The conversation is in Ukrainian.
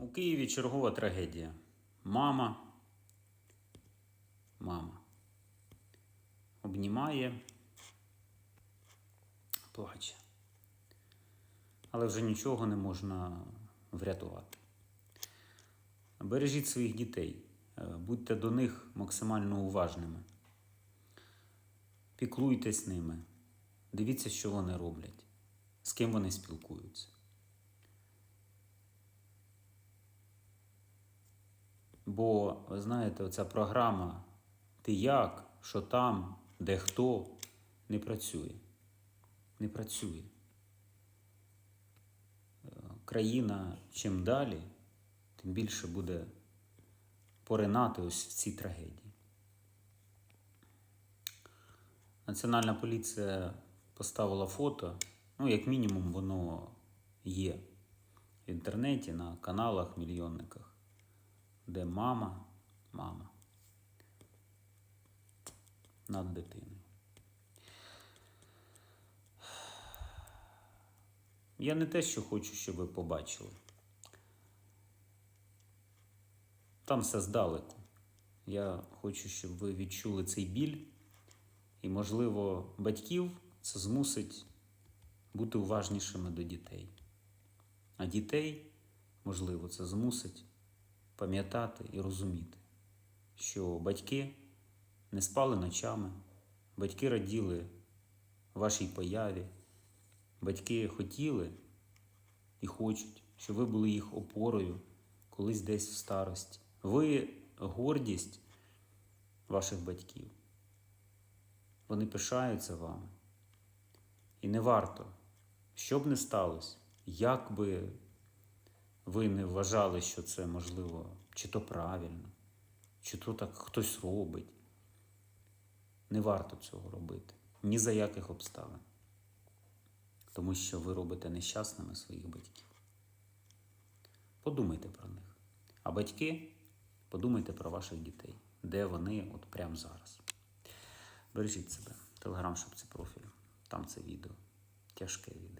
У Києві чергова трагедія. Мама. Мама. Обнімає. Плаче. Але вже нічого не можна врятувати. Бережіть своїх дітей, е, будьте до них максимально уважними. Піклуйтесь ними, дивіться, що вони роблять, з ким вони спілкуються. Бо, ви знаєте, оця програма Ти як, що там, де хто не працює. Не працює. Країна чим далі, тим більше буде поринати ось в ці трагедії. Національна поліція поставила фото, ну, як мінімум, воно є в інтернеті, на каналах, мільйонниках, де мама, мама над дитиною. Я не те, що хочу, щоб ви побачили. Там все здалеку. Я хочу, щоб ви відчули цей біль. І, можливо, батьків це змусить бути уважнішими до дітей. А дітей, можливо, це змусить пам'ятати і розуміти, що батьки не спали ночами, батьки раділи вашій появі, батьки хотіли і хочуть, щоб ви були їх опорою колись десь в старості. Ви гордість ваших батьків. Вони пишаються вами. І не варто, що б не сталося, як би ви не вважали, що це можливо, чи то правильно, чи то так хтось робить. Не варто цього робити. Ні за яких обставин. Тому що ви робите нещасними своїх батьків. Подумайте про них. А батьки, подумайте про ваших дітей, де вони от прямо зараз. Бережіть себе. Телеграм, щоб це профіль. Там це відео. Тяжке відео.